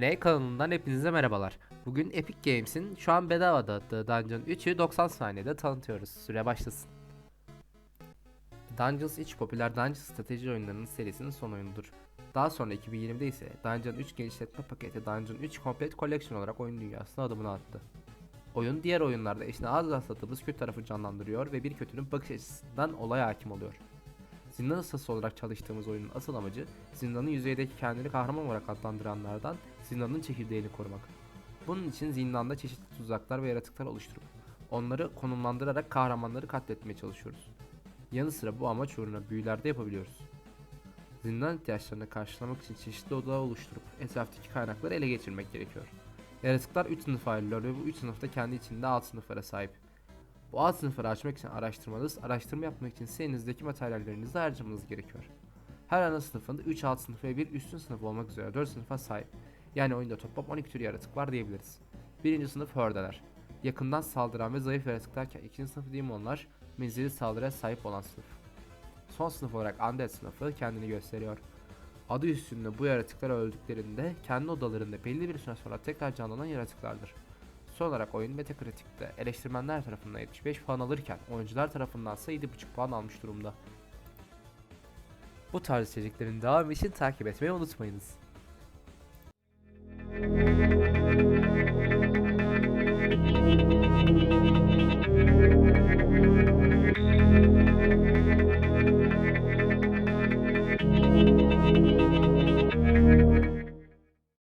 NA kanalından hepinize merhabalar. Bugün Epic Games'in şu an bedava dağıttığı Dungeon 3'ü 90 saniyede tanıtıyoruz. Süre başlasın. Dungeons 3 popüler Dungeon strateji oyunlarının serisinin son oyunudur. Daha sonra 2020'de ise Dungeon 3 genişletme paketi Dungeon 3 Complete Collection olarak oyun dünyasına adımını attı. Oyun diğer oyunlarda eşine az rastladığımız kötü tarafı canlandırıyor ve bir kötünün bakış açısından olaya hakim oluyor. Zindan ustası olarak çalıştığımız oyunun asıl amacı zindanın yüzeydeki kendini kahraman olarak adlandıranlardan zindanın çekirdeğini korumak. Bunun için zindanda çeşitli tuzaklar ve yaratıklar oluşturup onları konumlandırarak kahramanları katletmeye çalışıyoruz. Yanı sıra bu amaç uğruna büyüler de yapabiliyoruz. Zindan ihtiyaçlarını karşılamak için çeşitli odalar oluşturup etraftaki kaynakları ele geçirmek gerekiyor. Yaratıklar 3 sınıfa ayrılıyor ve bu 3 sınıfta kendi içinde alt sınıflara sahip. Bu alt sınıfları açmak için araştırmanız, araştırma yapmak için ise elinizdeki materyallerinizi harcamanız gerekiyor. Her ana sınıfında 3 alt sınıf ve bir üstün sınıf olmak üzere 4 sınıfa sahip. Yani oyunda toplam 12 tür yaratık var diyebiliriz. Birinci sınıf hördeler. Yakından saldıran ve zayıf yaratıklarken ikinci sınıf demonlar menzili saldırıya sahip olan sınıf. Son sınıf olarak undead sınıfı kendini gösteriyor. Adı üstünde bu yaratıklar öldüklerinde kendi odalarında belli bir süre sonra tekrar canlanan yaratıklardır. Artı olarak oyun Metacritic'te eleştirmenler tarafından 75 puan alırken oyuncular tarafından ise 7,5 puan almış durumda. Bu tarz içeriklerin devamı için takip etmeyi unutmayınız.